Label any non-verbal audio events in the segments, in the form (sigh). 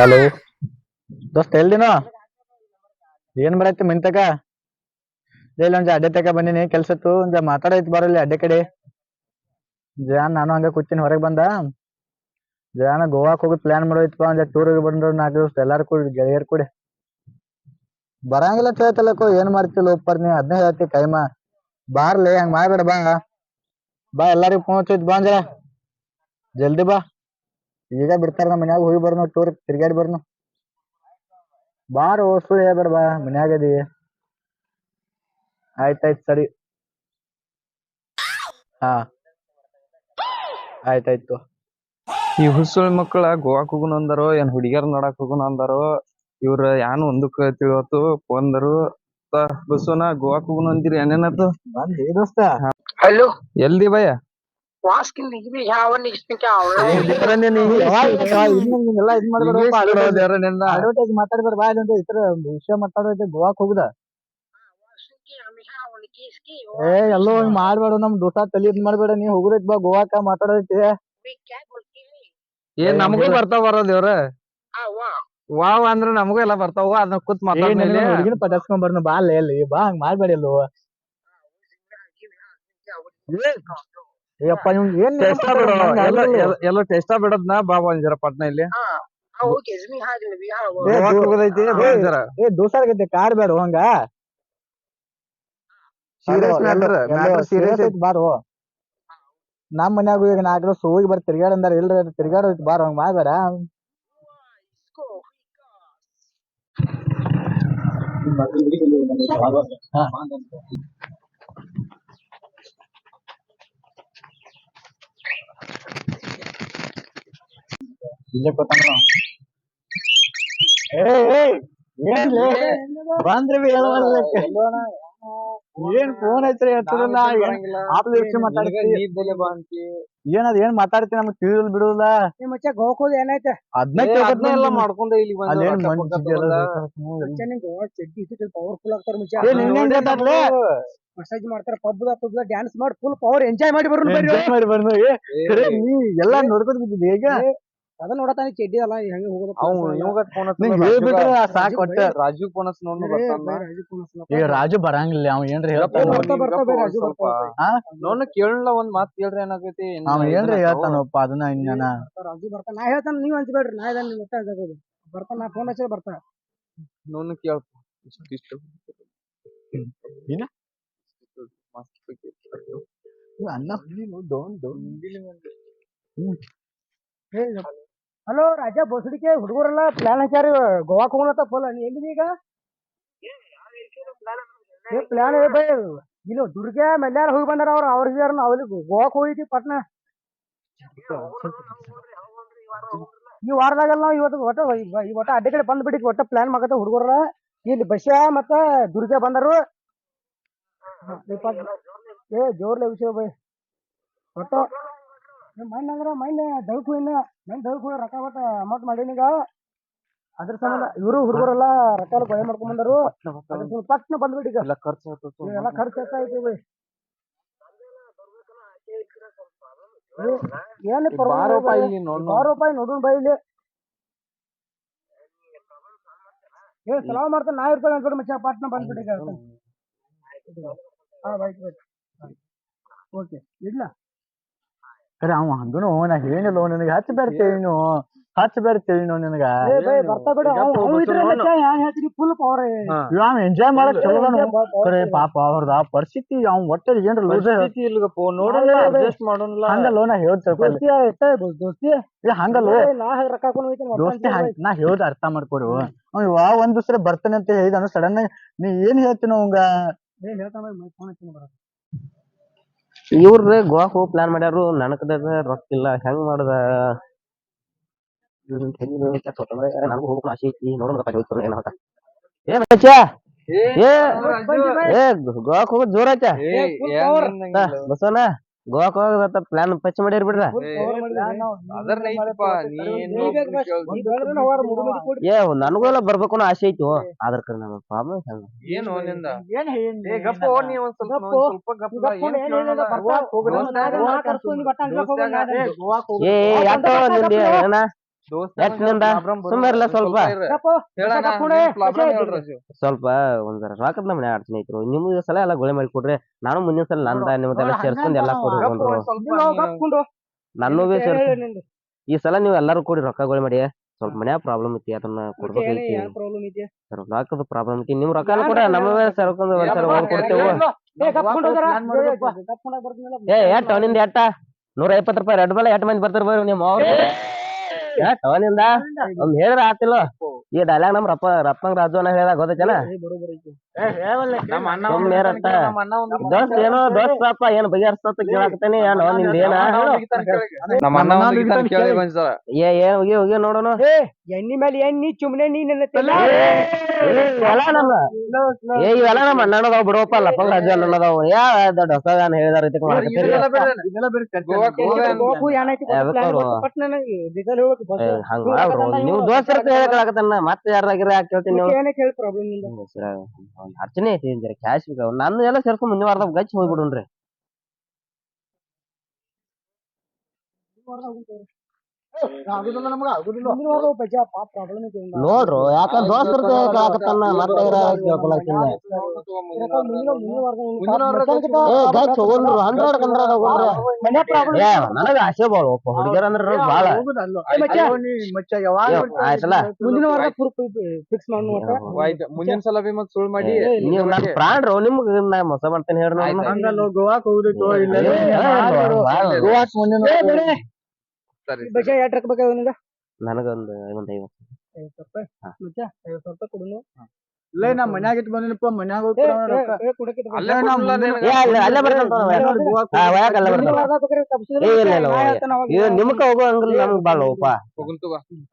Hello. ದೋಸ್ತ, ಎಲ್ದಿನ? ಏನ್ ಬರೈತಿ ಮಿಂತಕ? ಇಲ್ಲ ಒಂದ್ ಅಡ್ಡೆ ತಕ ಬಂದಿನಿ, ಕೆಲ್ಸತ್ತು. ಒಂದ್ ಮಾತಾಡೈತಿ ಬರಲಿ ಅಡ್ಡೆ ಕಡೆ. ಜಾನ್, ನಾನು ಹಂಗ ಕೂತೀನಿ, ಹೊರಗೆ ಬಂದ. ಜಾನ, ಗೋವಾಕ್ ಹೋಗಿ ಪ್ಲಾನ್ ಮಾಡೋಯ್ತಪ್ಪ ಒಂದ್ ಟೂರ್ ಬಂದ್ರು ನಾಲ್ಕು ದಿವಸ. ಎಲ್ಲಾರು ಕೂಡಿ, ಗೆಳೆಯರ್ ಕೂಡ. ಬರಂಗಿಲ್ಲ ಕೇಳ್ತಲಕ್ಕೋ ಏನ್ ಮಾಡ್ತಿಲ್ಲ ಒಪ್ಪರ್ ನೀ? ಅದನ್ನೇ ಹೇಳ್ತಿ, ಕೈಮ. ಬಾರ್ಲಿ, ಹಂಗ ಮಾಡ್ಬೇಡ ಬಾ. ಬಾ, ಎಲ್ಲಾರಿಗೂ ಫೋನ್ ಹಚ್ಚೈತಿ ಬಾ ಜಲ್ದಿ ಬಾ. ಈಗ ಬಿಡ್ತಾರ ನಮ್ಮ ಮನ್ಯಾಗ ಹೋಗಿ ಬರ್ನು ಟೂರ್ ತಿರ್ಗಾಡಿ ಬರ್ನು ಬಾರೋ ಸುಳ್ಳು ಹೇಳ್ಬೇಡ ಬಾ ಮನ್ಯಾಗ ಅದಿ. ಆಯ್ತಾಯ್ತು ಸರಿ. ಹಾ. ಆಯ್ತಾಯ್ತು ಈ ಹುಸುಳಿ ಮಕ್ಕಳ ಗೋವಾಕ್ ಹೋಗುನ್ ಅಂದಾರೋ ಏನ್ ಹುಡುಗಿಯರ್ ನೋಡಕ್ ಹೋಗುನ್ ಅಂದಾರೋ ಇವ್ರ ಯಾನು ಒಂದಕ್ಕ ತಿಳಿವತ್ತು ಫೋನ್ದರು ಬಸ್ವನ ಗೋವಾಕ್ ಹೋಗುನ್ ಅಂದಿರಿ ಏನೇನತ್ತು ಬಂದಿ ದೋಸ್ತ. ಹಲೋ. ಎಲ್ದಿ ಭಯ ವಾಸ್ಕಿನ್ ಅಡ್ವರ್ಟೈಸ್ ಬಾ ಇಲ್ಲಿ ಇತರ ವಿಷಯ ಮಾತಾಡೋದು ಗೋವಾಕ್ ಹೋಗುದ? ಏ ಎಲ್ಲೋ ಒಂದ್ ಮಾಡ್ಬೇಡ ನಮ್ ದೋಸ್ತ ತಲಿ ಇದ್ ಮಾಡ್ಬೇಡ ನೀ ಹೋಗುದೈತ್ ಬಾ ಗೋವಾಕ ಮಾತಾಡೋದೈತಿ ಏನ್ ಕ್ಯಾ ಬೋಲ್ತಿ ಏ ನಮಗೂ ಬರ್ತಾವ ಬರೋ ವಾ. ವಾವ್ ಅಂದ್ರ ನಮಗೂ ಎಲ್ಲಾ ಬರ್ತಾವ ಅದನ್ನ ಕೂತ್ ಮಾತಾಡ್ಮೇಲೆ ಪಟಾಸ್ಕೊಂಡ್ ಬರ್ನು ಬಾ ಅಲ್ಲೇ ಅಲ್ಲಿ ಬಾ ಹಂಗ್ ಮಾಡ್ಬೇಡಿ ಎಲ್ಲೋ. ಏಯಪ್ಪ ಇವ್ ಏನ್ ಟೆಸ್ಟ್ ಬಿಡು. ಎಲ್ಲ ಟೆಸ್ಟಾ ಎಲ್ಲ- ಟೆಸ್ಟ್ ಬಿಡದ್ನ ಬಾ ಒಂದ್ ಪಟ್ನ ಇಲ್ಲಿ. ಹಾ ಹಾ ಹೋಗೋದೈತಿ ಜರ ಏ ದೋಸ್ತಾರ್ಗೈತೆ ಕಾರ್ ಬೇಡ ಹಂಗ? ಸೀರಿಯಸ್ ಮ್ಯಾಟರ್ ಮ್ಯಾಟರ್ ಸೀರಿಯಸ್ ಐತಿ. ಬಾರೋ. ನಮ್ ಮನ್ಯಾಗ ಈಗ ನಾಲ್ಕು ವರ್ಷ ಹೋಗಿ ಬರ್ ತಿರ್ಗಾಡ ಅಂದಾರ ಇಲ್ರಿ ತಿರ್ಗಾಡ ಬಾರ ಹಂಗ ಮಾಡ್ಬೇಡ. ಇಸ್ಕೋ ಬಂದ್ರಿ ಏನ್ ಫೋನ್ ಐತ್ರಿ ಎತ್ತಲಿಲ್ಲ ಆಪ್ಲ ವಿಷಯ ಮಾತಾಡ್ತಿ? ಏನದ್ ಏನ್ ಮಾತಾಡ್ತಿ ನಮ್ಗ್ ತಿಳಿಲ್ ಬಿಡುದಿಲ್ಲ? ಮಚ್ಚ ಏನೈತೆ? ಹೋದ ಏನಾಯ್ತ ಅದ್ನ ಅದನ್ನ ಎಲ್ಲ ಮಾಡ್ಕೊಂಡ ಇಲ್ಲಿ ಪವರ್ಫುಲ್ ಆಗ್ತಾರ ಮಚ್ಚ? ಮಸಾಜ್ ಮಾಡ್ತಾರ ಪಬ್ದ ಪಬ್ದ ಡ್ಯಾನ್ಸ್ ಮಾಡಿ ಫುಲ್ ಪವರ್ ಎಂಜಾಯ್ ಮಾಡಿ ಬರೋಣ ಬರ್ರಿ. ಮಾಡಿ. ನೀ ಎಲ್ಲಾ ನೋಡ್ಕೊಂಡ್ ಬಿದ್ದಿದ್ದೆ ಈಗ? ಅದ ನೋಡತಾನೆ ಚೆಡ್ಡಿ ಅಲ್ಲ ಹೆಂಗ ಹೋಗೋದು ಇವಾಗ ಫೋನ್ ನಿಂಗ್ ಹೇಳ್ಬಿಟ್ರ ಸಾಕ್ ಒಟ್ಟ ರಾಜು ಫೋನ್ ಹಚ್ಚಿ ನೋಡ್ ರಾಜು ಬರಂಗಿಲ್ಲ ಅವ್ ಏನ್ರಿ ಹೇಳ್ತಾನ. ನೋಡ್ನ ಕೇಳಲ್ಲ ಒಂದ್ ಮಾತ್ ಕೇಳ್ರಿ ಏನಾಗೈತಿ ಅವ ಏನ್ರಿ ಹೇಳ್ತಾನಪ್ಪ ಅದನ್ನ ಇನ್ನ ರಾಜು ಬರ್ತಾನ. ನಾ ಹೇಳ್ತಾನ ನೀವ್ ಹಂಚ್ಬೇಡ್ರಿ ನಾ ಇದನ್ನ ನಿಮ್ ಬರ್ತಾನ ನಾ ಫೋನ್ ಹಚ್ಚಿದ್ರೆ ಬರ್ತಾನ. ಕೇಳ್ ಏನ? ಮಸ್ತ್ ಐತಿ. ಅನ್ನ. ಡೋನ್ ಡೋನ್. ಹಲೋ ರಾಜಾ ಬೋಸಡಿಕೆ ಹುಡುಗರೆಲ್ಲ ಪ್ಲಾನ್ ಹಾಕ್ಯಾರ ಗೋವಾಕ್ ಹೋಗೋಣತ್ತ ಫುಲ್ ನೀ ಎಲ್ಲಿದಿ ಈಗ? ಏ ಪ್ಲಾನ್ ಬೈ, ಇಲ್ಲ ದುರ್ಗ ಮಲ್ಯಾರ ಹೋಗಿ ಬಂದಾರ ಅವ್ರ ಅವ್ರ ಹಿರಿಯರ್ ಅವ್ರಿಗೆ ಗೋವಾಕ್ ಹೋಗಿದ್ವಿ ಪಟ್ನ. ಈ ವಾರದಾಗೆಲ್ಲ ನಾವು ಇವತ್ತು ಒಟ್ಟ, ಈ- ಒಟ್ಟ ಅಡ್ಡೆ ಕಡೆ ಬಂದ್ ಬಿಟ್ಟಿದ್ ಒಟ್ಟ ಪ್ಲಾನ್ ಮಾಡತ್ತ ಹುಡುಗರ ಇಲ್ಲಿ ಬಸ್ಯ ಮತ್ತ ದುರ್ಗ ಬಂದರು. ಏ, ಜೋರ್ಲೆ ವಿಷಯ ಬೈ. ಒಟ್ಟ ಮೈನ್ ಅಂದ್ರ ಮೈನ್ ದಳ್ಕು ಇನ್ನ. ಮೈನ್ ಕೂಡ ರೊಕ್ಕ ಬಟ್ಟ ಅಮೌಂಟ್ ಮಾಡೀನೀಗ ಅದ್ರ ಸಂಬಂಧ ಇವರು ಹುಡುಗರೆಲ್ಲ ರೊಕ್ಕ ಎಲ್ಲ ಕೊಳೆ ಮಾಡ್ಕೊಂಡ್ ಬಂದರು ಪಟ್ನ ಬಂದ್ಬಿಟ್ಟು ಈಗ ಎಲ್ಲ ಖರ್ಚು ಆಗ್ತೈತಿ. ಎಲ್ಲ ಖರ್ಚು ಎಷ್ಟಾಯ್ತು ಬೈ ಏನು ಈ ರೂಪಾಯಿ. ಬಾರು ರೂಪಾಯಿ ನೋಡೋಣ ಬೈ ಇಲ್ಲಿ. ಏ ಸಲಾವ್ ಮಾಡ್ತಾನೆ ನಾ ಇರ್ತಾನೆ ಅನ್ಕೊಂಡು ಮಚ್ಚ ಪಟ್ನ ಬಂದ್ಬಿಟ್ಟು ಈಗ. ಹಾ ಬೈಕ್ ಬೈಕ್ ಓಕೆ ಇಡ್ಲಾ? ಖರೆ ಅವ ಹಂಗನು ನಾ ಹೇಳಿಲ್ಲ ನಿನಗ. ಹಚ್ಚ ಬರ್ತೇನು ಹಚ್ಚ ಬರ್ತೇನು ನಿನಗ. ಅವ್- ಅವ್. ಇವ್ ಎಂಜಾಯ್ ಮಾಡಕ್ ಚಲೋನು ಕರೆ ಪಾಪ ಅವ್ರದ ಪರಿಸ್ಥಿತಿ ಅವ್ನ್ ಒಟ್ಟೆ ಏನ್ರ ಲೂಸ್ ಇಲ್ಗಪ್ಪ ನೋಡಲ್ಲ ಅಡ್ಜಸ್ಟ್ ಮಾಡೋಣ ಹಂಗಲ್ಲೋ ನಾ ಹೇಳ್ ದೋಸ್ತಿ ಎಷ್ಟ ದೋಸ್ತಿ ಹಂಗಲ್ಲೋ. ನಾ ದೋಸ್ತಿ ಹೇಳ್ದ ಅರ್ಥ ಮಾಡ್ಕೊಡು. ಅವ್ ಯಾವ ಒಂದ್ ದಿವ್ಸ ಬರ್ತಾನೆ ಅಂತ ಹೇಳಿದ ಸಡನ್ ನೀ ಏನ್ ಹೇಳ್ತೀನೋ ಅವಂಗ? ಹೇಳ್ತಾನೆ ಹೇಳ್ತಾನ ಫೋನ್ ಹಚ್ತೀನಿ ಬರ ಇವ್ರ ಗೋವಾಕ್ ಹೋಗ್ ಪ್ಲಾನ್ ಮಾಡ್ಯಾರು ನನಕದ ರೊಕ್ಕ ಇಲ್ಲ ಹೆಂಗ್ ಮಾಡದ? ನನಗೂ ಆಸೆ ಐತಿ ಏನಾತ ಏ ಮಚ್ಚ! ಏ ಗೋವಾಕ್ ಹೋಗೋದ್ ಜೋರ ಆಯ್ತಾ ಬಸವನ ಗೋವಾಕ್ ಹೋಗತ್ತ ಪ್ಲಾನ್ ಪಚ್ಚ ಮಾಡ್ಯಾರ ಬಿಡ್ರ? ಏ ನನಗೂ ಎಲ್ಲ ಬರ್ಬೇಕು ಅನ್ನೋ ಆಸೆ ಐತಿ? ಆದ್ರ ಕರ್ ನಮ್ಮ ಪ್ರಾಬ್ಲಮ್ ಹೆಂಗ? ಏನು ನಿಂದ? ಏ ಯಾಕೋ ನಿಂದ ಏನ? ಸ್ವಲ್ಪ. ಸ್ವಲ್ಪ ಒಂದ್ ರೊಕ್ಕದ ನಮ್ನೆ ಅಡ್ಚಣೆ ಐತ್ರು ನಿಮ್ಗೆ ಸಲ ಎಲ್ಲ ಗೋಳೆ ಮಾಡಿ ಕೊಡ್ರಿ ನಾನು ಮುಂದಿನ ಸಲ ನಂದ ನಿಮ್ದೆಲ್ಲ ಸೇರ್ಸ್ಕೊಂಡ್ ಎಲ್ಲಾ ಕೊಡ್ರಿ ನನ್ನೂ ಈ ಸಲ ನೀವ್ ಎಲ್ಲಾರು ಕೂಡಿ ರೊಕ್ಕ ಗೋಳೆ ಮಾಡಿ ಸ್ವಲ್ಪ ಮನ್ಯಾಗ ಪ್ರಾಬ್ಲಮ್ ಐತಿ ಅದನ್ನ ಕೊಡ್ಬೇಕೈತಿ ಪ್ರಾಬ್ಲಮ್ ಐತಿ. ರೊಕ್ಕದ ಪ್ರಾಬ್ಲಮ್ ಐತಿ ನಿಮ್ ರೊಕ್ಕ ಕೊಡ ನಮ್ಮವೇ ಸೇರ್ಕೊಂಡು ಒಂದ್ಸಲ ಹೋಗಿ ಕೊಡ್ತೇವು. ಏ ಎಟ್ ಅವನಿಂದ ಎಟ್ಟ? ನೂರ ಐವತ್ತು ರೂಪಾಯಿ ರೆಡ್ ಮೇಲೆ ಎಟ್ ಮಂದಿ ಬರ್ತಾರ ಬರ್ರಿ ನಿಮ್ಮ ಅವನಿಂದ ಒಂದ್ ಹೇಳಿದ್ರ ಆತಿಲ್ಲ. ಈ ಡೈಲಾಗ್ ನಮ್ ರಪ್ಪ ರಪ್ಪಂಗ್ ರಾಜು ಅನ್ನ ಹೇಳ್ದಾಗ ಗೊತ್ತೈತೇನ? ಏನೋ ದೋಸ್ತಪ್ಪ ಏನ್ ಬಗೆಹರಿಸ್ತತ ಕೇಳಾಕತ್ತೇನಿ. ಏನ್ನಿಂದ ಏನ? ನಮ್ಮ ಅಣ್ಣ ಕೇಳಿ. ಏ ಏನ್ ಹೋಗಿ ಹೋಗಿ ನೋಡೋಣ ಏ ಎಣ್ಣಿ ಮೇಲೆ ಎಣ್ಣಿ ಚುಮ್ನೆ ನಮ್ಮ ಏ ಇವೆಲ್ಲ ನಮ್ಮ ಅಣ್ಣನದಾವ್ ಅನ್ನೋದಾವ್ ಯಾ ದೊಡ್ಡ ಹೊಸ ಏನ್ ಹೇಳಿದಾರ ಇದಕ್ಕೆ ಮಾಡಕತ್ತೀರಿ ನೀವು ದೋಸ್ತರ ಮತ್ತೆ ಯಾರಾಗಿರ ಕೇಳ್ತೀನಿ ನೀವು? ನಿಂದ ಒಂದ್ ಅರ್ಚನೆ ಐತಿ ಜರ ಕ್ಯಾಶ್ ಬೇಕು ನಾನು ಎಲ್ಲ ಸೇರ್ಕೊಂಡ್ ಮುಂದಿನ ವಾರದಾಗ ಗಚ್ಚಿ ಹೋಗ್ಬಿಡುನ್ರಿ ಆಗುದಿಲ್ಲ ನಮಗ ಆಗುದಿಲ್ಲ. ನೋಡ್ರು ಯಾಕಂದ್ರೆ ದೋಸ್ತರ ಆಗತ್ತಲ್ಲ ಮತ್ತೆ ಕೇಳ್ಕೊಳಕಿಲ್ಲ ಹಂಡ್ರೆಡ್ ಏ ನನಗ ಆಸೆ ಬಾಳ ಒಪ್ಪ ಹುಡುಗಿಯರ ಅಂದ್ರ ಬಾಳ. ಆಯ್ತಲ್ಲ? ಮುಂದಿನ ವಾರ ಫಿಕ್ಸ್ ಮುಂದಿನ ಸಲ ಬಿ ಮತ್ ಸುಳ್ಳು ಮಾಡಿ. ನೀವು ನನ್ ಪ್ರಾಣ್ರು ನಿಮ್ಗ ನಾ ಮೋಸ ಮಾಡ್ತೇನೆ. ಹಂಗಲ್ಲ ಗೋವಾಕ್ ಹೋಗುದಿತ್ತು ಇಲ್ಲ ಗೋವಾಕ್ ಮುಂದಿನ. ಸರಿ ಬೇಕಾಗ್ಯಾವ? ನನಗೊಂದು ಒಂದ್ ಐವತ್ತು ಐವತ್ತು ರೂಪಾಯಿ? ಮಚ್ಚ, ಐವತ್ತು ರೂಪಾಯಿ ಕೊಡುನು. ಇಲ್ಲ ನಾ ಮನ್ಯಾಗ ಇಟ್ಟು ಬಂದಿನಪ್ಪ ಮನ್ಯಾಗ ಹೋಗಿ ಅಲ್ಲೇ ನಾ ಕೊಡ್ಲಾ ಏ ಅಲ್ಲೇ ಅಲ್ಲೇ ಬರ್ತಾನ ಮನ್ಯಾಗ ಗೋವಾಕ್ ಹಾ ಒಳಗ ಅಲ್ಲೇ ಬರ್ತಾನ. ಏ, ಇಲ್ಲ, ಇಲ್ಲ. ಇದು ನಿಮ್ಕ ಹೋಗೋ ಹಂಗಿಲ್ಲ ನಮ್ಗ್ ಬಾಳ.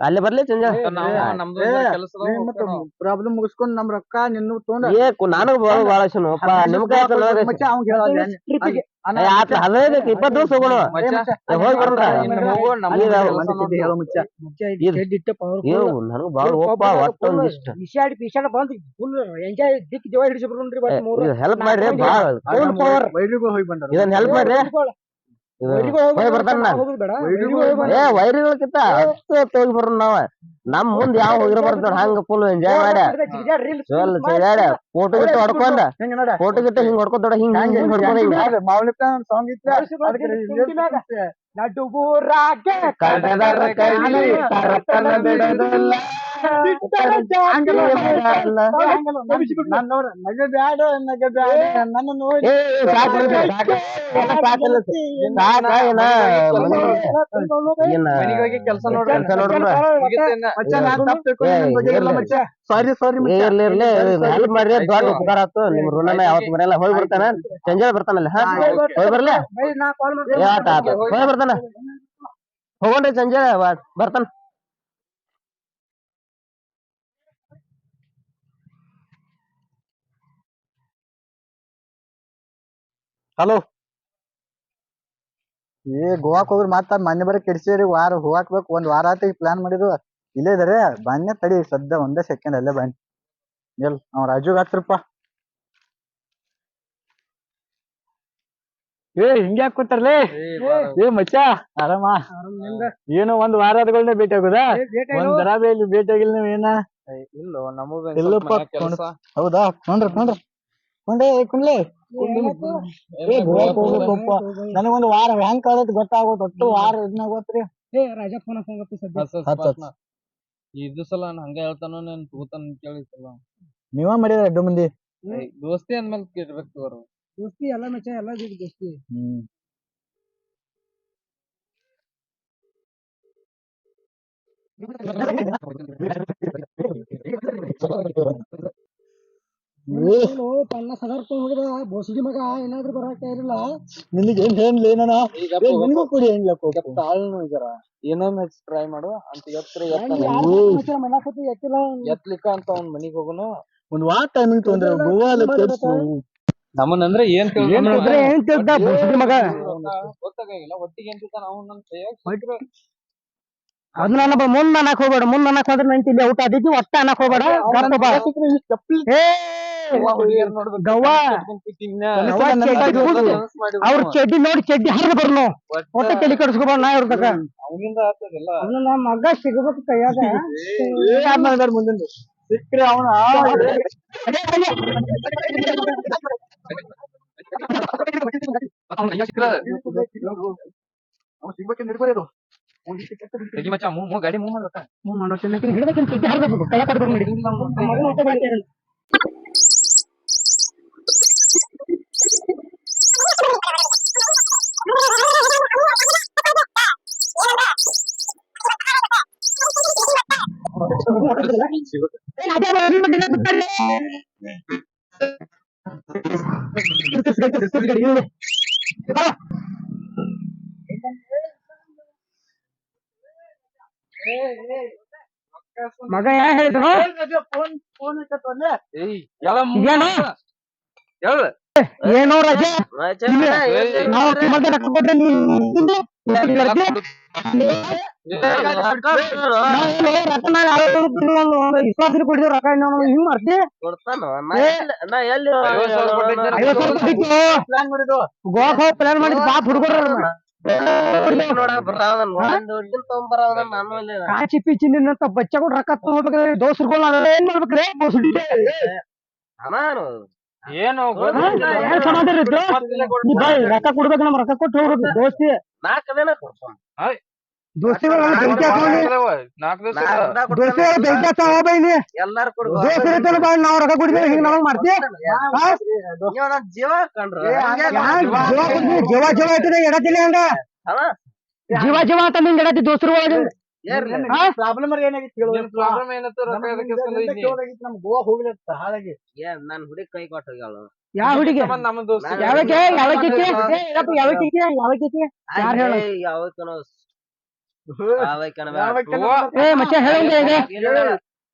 ಅಲ್ಲೇ ಬರ್ಲಿ ಚಂಜ ನಾವು ನಮ್ದು ಏ, ಕೆಲಸ ಪ್ರಾಬ್ಲಮ್ ಮುಗಿಸ್ಕೊಂಡ್ ನಮ್ ರೊಕ್ಕ ನಿನ್ನ ತೊಗೊಂಡ ಏ ಕು- ನನಗ್ ಬಾಳ ಬಾಳ ಹೋಪ ನಿಮ್ ಕೈ ಆಯ್ತು ನೋಡ್ರಿ. ಮಚ್ಚ ಅವ್ನ್ ಹೇಳಲ್ಲ ಟ್ರಿಪ್ಪಿಗೆ. ಏ, ಆತ ಹದಿನೈದು ಇಪ್ಪತ್ತು ದಿವಸ ಹೋಗೋಣ. ಹೋಗಿ ಬರೋಣ. ನನಗ್ ಬಂದ್ ಫುಲ್ ಎಂಜಾಯ್ ದಿಕ್ ಜೀವ ಹಿಡಿಸಿ ಬರ್ರಿ ಹೆಲ್ಪ್ ಮಾಡ್ರಿ ಬಂದಾರ. ಇದನ್ನ ಹೆಲ್ಪ್ ಮಾಡ್ರಿ. ಹೋಗಿ ಬರ್ತಾನ ಏ ವೈರಿಗಳಕ್ಕಿಂತ ಹತ್ತು ಹೋಗಿ ಬರೋಣ ನಾವ ನಮ್ ಮುಂದ್ ಯಾವ ಹೋಗಿರ ಬರ್ತದ ಹಂಗ ಫುಲ್ ಎಂಜಾಯ್ ಮಾಡ್ಯ. ಚಲ್ ಫೋಟೋ ಗಿಟ್ಟ ಹೊಡ್ಕೊಂಡ. ಹೆಂಗ ನೋಡ? ಫೋಟೋ ಗಿಟ್ಟ ಹಿಂಗ್ ಹೊಡ್ಕೊಂಡ್ ಹಿಂಗ್ ಹಿಂಗ್ ಹಿಂಗ್ ಹೊಡ್ಕೊಂಡ್ ಹಿಂಗ್ ಮಾವಳಿಕ ಸಾಂಗ್ ಇತ್ತ? ನಡುಬೂರಾಗೆ ಕಡದರ ಕೈಲಿ ಬಿಡೋದಿಲ್ಲ. ನಾನ್ ನೋಡ ನಗ ಬ್ಯಾಡ ನಗ ಬ್ಯಾಡ. ನನ್ನ ನೋಡಿ. ಏ, ಏ, ಸಾಕ್ ಎಲ್ಲ ಸಾಕಿಲ್ಲ. ಸಾಕ ಏನ ಏನ ಹೋಗಿ ಕೆಲಸ ನೋಡ್ರಿ ಸಾರಿ ಸಾರಿ ಮಚ್ಚ. ಇರ್ಲಿ ಇರ್ಲಿ. ಹೆಲ್ಪ್ ಮಾಡ್ರಿ. ದೊಡ್ಡ ಉಪಕಾರ ಆತು ನಿಮ್ ಋಣನ ಬರಲ್ಲ ಹೋಗಿ ಬರ್ತಾನ? ಸಂಜೆ ಬರ್ತಾನಲ್ಲ ಹೋಗಿ ಬರ್ಲಿ. ಆತ ಆತ. ಹೋಗಿ ಬರ್ತಾನ? ಹೋಗೋಣ್ರಿ ಸಂಜೆ ಬಾ- ಬರ್ತಾನ? ಹಲೋ ಏ ಗೋವಾಕ್ ಹೋಗ್ರಿ ಮತ್ತ ಮೊನ್ನೆ ಬರೀ ಕೆಡಿಸಿರಿ ವಾರ ಹೋಗಾಕ್ಬೇಕು ಒಂದ್ ವಾರ ಆತ ಪ್ಲಾನ್ ಮಾಡಿದ್ವು ಇಲ್ಲೇ ಇದಾರೆ ಬನ್ನಿ ತಡಿ ಸದ್ಯ ಒಂದೇ ಸೆಕೆಂಡ್ ಅಲ್ಲೇ ಬನ್ನಿ. ಎಲ್ ಅವ್ ರಾಜುಗ್ ಹತ್ರಪ್ಪ. ಏ ಹಿಂಗ್ಯಾಕ್ ಯಾಕೆ ಏ, ಬಾರ. ಏ ಮಚ್ಚ ಆರಾಮ? ಏನು ಒಂದ್ ವಾರ ಆದ್ಗಳನ್ನ ಭೇಟಿ ಆಗುದಾ ಒಂದ್ ದರ ಬೇಲಿ ಭೇಟಿ ಆಗಿಲ್ಲ ನೀವ್ ಏನ? ಇಲ್ಲೋ ನಮಗ ಇಲ್ಲಪ್ಪ, ಹೌದಾ? ಕೊಂಡ್ರಿ ಕೊಂಡ್ರಿ. ಕೊಂಡೇ ಹೋಗ್ಬೇಕಪ್ಪ ನನಗೊಂದ್ ವಾರ ಹೆಂಗ್ ಕಳತ್ ಗೊತ್ತಾಗೋದ್ ಒಟ್ಟು ವಾರ ಇದ್ನಾಗೋತ್ರಿ ಗೊತ್ತ್ರಿ. ಏ ರಾಜಾ ಫೋನ್ ಹಾಕಂಗಪ್ಪ ಸದ್ಯ. ಇದು ಸಲ ನಾನು ಹಂಗ ಹೇಳ್ತಾನೋ ನೀನ್ ತೂತಾನ ಕೇಳಿಸಲ್ಲ ನೀವ ಮಾಡಿದ್ರ ಅಡ್ಡು ಮಂದಿ? ದೋಸ್ತಿ ಅಂದ್ಮೇಲೆ ಕೇಳ್ಬೇಕು ಅವರು ದೋಸ್ತಿ ಎಲ್ಲ ಮಚ್ಚ ಎಲ್ಲ ದೋಸ್ತಿ. ಹ್ಮ್. (laughs) ಏನು ಹಜಾರ್ ರೂಪಾಯಿ ಹೋಗಿದ ಬೋಸಡಿ ಮಗ ಏನಾದ್ರು ಬರಕ್ ಇರಲ್ಲ ನಿನಗೆ ಏನ್ ಹೇಳಿ ನಾನು ಈಗ ಏ, ನಿನಗೂ ಕೊಡಿ ತಾಳ್ನು ಇದರ ಇನ್ನೊಮ್ಮೆ ಟ್ರೈ ಮಾಡು. ಅಂತ ಎತ್ತರ ಎತ್ಲಿಕ್ಕ ಅಂತ ಅವ್ನ ಮನಿಗ್ ಹೋಗುನು? ಒಂದ್ ವಾರ ಟೈಮಿಂಗ್ ತೊಂದ್ರೆ ಗೋವಾಲ ಕೆಲ್ಸ ನಮ್ಮನಂದ್ರೆ ಏನ್ ಏನ್ ತಿಳ್ದ್ರೆ ಏನ್ ತಿಳ್ದ ಬೋಸಡಿ ಮಗ? ಗೊತ್ತಾಗಿಲ್ಲ ಒಟ್ಟಿಗೆ ಏನ್ ತಿಳ್ತಾನ ಅವ್ನ ನನ್ ಕೈಯಾಗ ಅದ್ ನನ್ನ ಮುಂದ್ ಅನ್ನಕ್ ಹೋಗ್ಬೇಡ. ಮುಂದ್ ಅನ್ನಕ್ ಹೋದ್ರೆ ನಂಗೆ ಇಲ್ಲಿ ಔಟ್ ಆದಿತ್ತು ಒಟ್ಟ ಅನ್ನಕ್ ಹೋಗ್ಬೇಡ. ಏ ಗವ್ವ. ಅವ್ರ ಚಡ್ಡಿ ನೋಡಿ ಚಡ್ಡಿ ಹರಿದು ಬರ್ಲು. ಒಟ್ಟ ತಲೆ ಕಡಿಸ್ಕೋಬಾರ ನಾ ಇವ್ರ ಮಗ ಸಿಗಬೇಕು ಕೈಯಾಗ ಮುಂದಿನ ಸಿಕ್ಕ್ರೆ ಅವನ ಗಾಡಿ ಮೂವ್ ಮಗನ ಹೊಟ್ಟೆ ಬೆಳಿತಾರೆ ಮಗ ಯಾ ಹೇಳಿದ್ರು ಏಯ್ ಎಲ್ಲ ಇದೇನು? ಹೇಳ ಏನೋ ರಜೆ ನಾವು ತಿಮ್ಮಕ್ಕ ರೊಕ್ಕ ಕೊಟ್ರೆ ನೀವು ತಿಂದು? ನಾವು ರೊಕ್ಕ ನಾವು ಯಾವತ್ತೂ ತಿಂದು ಒಂದು- ಒಂದು ವಿಶ್ವಾಸ ಕೊಟ್ಟಿದ್ರು ರೊಕ್ಕ ನಾವು ಹಿಂಗ್ ಮಾಡ್ತಿ ಕೊಡ್ತಾನೋ ನಾ ಎಲ್ಲಿ- ನಾ ಎಲ್ಲಿ ಐವತ್ತು ಸಾವಿರ ಕೊಟ್ಟಿದ್ದೆ. ಐವತ್ತು ಸಾವಿರ ಕೊಟ್ಟಿತ್ತು ಪ್ಲಾನ್ ಮಾಡಿದ್ದು ಗೋವಾಕ್ ಹೋಗಿ ಪ್ಲಾನ್ ಮಾಡಿದ್ ಪಾಪ ಹುಡುಗರು ನೋಡಕ್ ಬರಾವದನ್ ಒಂದ್ ಹೊಡ್ಕೊಂಡ್ ತಗೊಂಬರಾವದನ್ ನಾನು ಅಲ್ಲಿ ಕಾಚಿ ಪಿಚ್ಚಿ ನಿನ್ನಂತ ಬಚ್ಚಗಳು ರೊಕ್ಕ ತಗೋಬೇಕಾದ್ರೆ ದೋಸ್ರುಗಳು ನಾವೆಲ್ಲ ಏನ್ ಮಾಡ್ಬೇಕ್ರಿ ಮೋಸಡಿ ನಾನು ಏನು ರೊಕ್ಕ ಕೊಡ್ಬೇಕು ನಮ್ ರೊಕ್ಕ ಕೊಟ್ಟು ಹೋಗ್ಬೇಕು ದೋಸ್ತಿ. ದೋಸ್ತಿ ನಾವ್ ರೊಕ್ಕ ಕೊಡ್ತೀವಿ ಹಿಂಗ್? ನೀವ್ ಜೀವ ಜೀವ ಎಡತಿಲ್ಲ ಹಂಗ. ಜೀವ ಜೀವ ಅಂತ ನಿಂಗ್ ಎಡತಿ ಏರ್ಲಿ ಪ್ರಾಬ್ಲಮ್ ಏನಾಗಿತ್ತು ಪ್ರಾಬ್ಲಮ್ ಏನತ್ತ ರೊಕ್ಕ ಎದಕ್ಕೆ? ನಮ್ ಗೋವಾ ಹೋಗ್ಲಿತ್ತ ಹಾಳಾಗಿ ಏನ್ ನನ್ ಹುಡುಗಿ ಕೈ ಕೊಟ್ಟು ಹೋಗ್ಯಾಳು ಯಾವ ಹುಡುಗಿ? ನಮ್ಮ ದೋಸ್ತ. ನಾನು- ಯಾವಕ್ಕೆ ಯಾವಕ್ಕೆ ಯಾವಕ್ಕೆ ಯಾವಕ್ಕೆ ಯಾರ್ ಹೇಳು? ಯಾವಕ್ಕನೋ ಯಾವಕ್ಕನ ಏ ಮಚ್ಚ ಹೇಳಂಗ ಇದೆ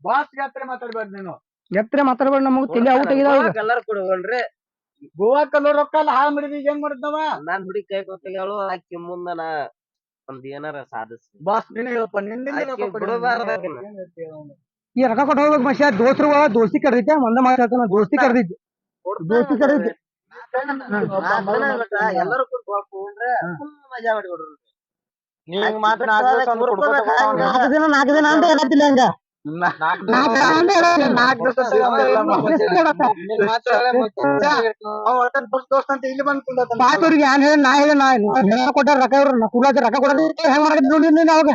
ಬಾಸ್ ಮಾತಾಡ್ಬಾರ್ದು ನೀನು. ಎತ್ತರ ಮಾತಾಡಬೇಡ ನಮಗ್ ತಲೆ ಔಟ್ ಆಗಿದೆ ಎಲ್ಲಾರು ಕೊಡ್ಕೊಂಡ್ರಿ. ಗೋವಾಕ್ಕಲ್ಲ ರೊಕ್ಕ ಎಲ್ಲ ಹಾಳು ಮಾಡಿದ್ವಿ ಹೆಂಗ್ ಮಾಡಿದ್ನವ ನಾನ್ ಹುಡುಗಿ ಕೈ ಕೊಟ್ಟೋಗ್ಯಾಳು ಆಕಿ ಮುಂದ ನಾ ಒಂದ್ ಏನಾರ ಸಾಧಿಸ್ ಬಾಸ್ ಹೇಳಪ್ಪ? ಈ ರೊಕ್ಕ ಕೊಟ್ಟು ಹೋಗ್ಬೇಕು ಮನುಷ್ಯ ದೋಸ್ರು ದೋಸ್ತಿ ಕರ್ದೈತೆ ಒಂದ ಮಾತಾಡ್ತಾನ ದೋಸ್ತಿ ಕರೆದಿದ್ದೆ. ದೋಸ್ತಿ ಕರೆದಿದ್ದೆ. ಎಲ್ಲರೂ ಮಜಾ ಮಾಡಿಕೊಡ್ರಿ. ನೀವ್ ಹಿಂಗ್ ಮಾತ್ರ ನಾಲ್ಕು ದಿನ ನಾಲ್ಕು ದಿನ ಅಂತ ಹೇಳತ್ತಿಲ್ಲ ಹಂಗ. ನಾಲ್ಕು ನಾಲ್ಕು ದಿನ ಅಂತ ಹೇಳತ್ತಿಲ್ಲ. ನಾಲ್ಕು ದಿವಸ ಸಿಗಂಗಿಲ್ಲ ಮಾಮ. ದೋಸ್ತಿ ಹೇಳತ್ತ. ಅವ ಒಟ್ಟ ದೋಸ್ತ್ ದೋಸ್ತ್ ಅಂತ ಇಲ್ಲಿ ಬಂದ್ ಕುಂದತಾನ. ಬಾತೂರಿಗೆ ಏನ್ ಹೇಳಿ ನಾ ಹೇಳಿ ನಾ ಹೇಳ ಕೊಟ್ಟಾರ ರೊಕ್ಕ ಇವ್ರು ನಾ ಕುಡ್ಲಾಕ ರೊಕ್ಕ ಕೊಡ ಹೆಂಗ್ ಮಾಡಕ್ ನೋಡಿ ನೀನ್ ಅವಾಗ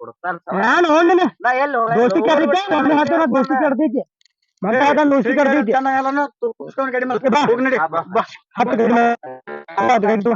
ಕೊಡ್ತಾನ ನಾನು ಹೋಗಿನಿ ನಾ ಎಲ್ಲಿ ಹೋಗ ದೋಸ್ತಿ ಕರ್ದೈತೆ ಒಂದ್ ಹತ್ತಿರ ದೋಸ್ತಿ ಕರ್ದೈತಿ ಮತ್ತೆ ಅದನ್ನ ದೋಸ್ತಿ ಕರ್ದೈತಿ ಜನ ಎಲ್ಲಾನು ತುಳ್ಸ್ಕೊಂಡ್ ಗಾಡಿ ಮೇಲೆ ಬಾ. ಹೋಗ್ ನಡಿ. ಬಾ. ಹತ್ತು ಗಂಟೆ ಹತ್ತು ಗಂಟೆ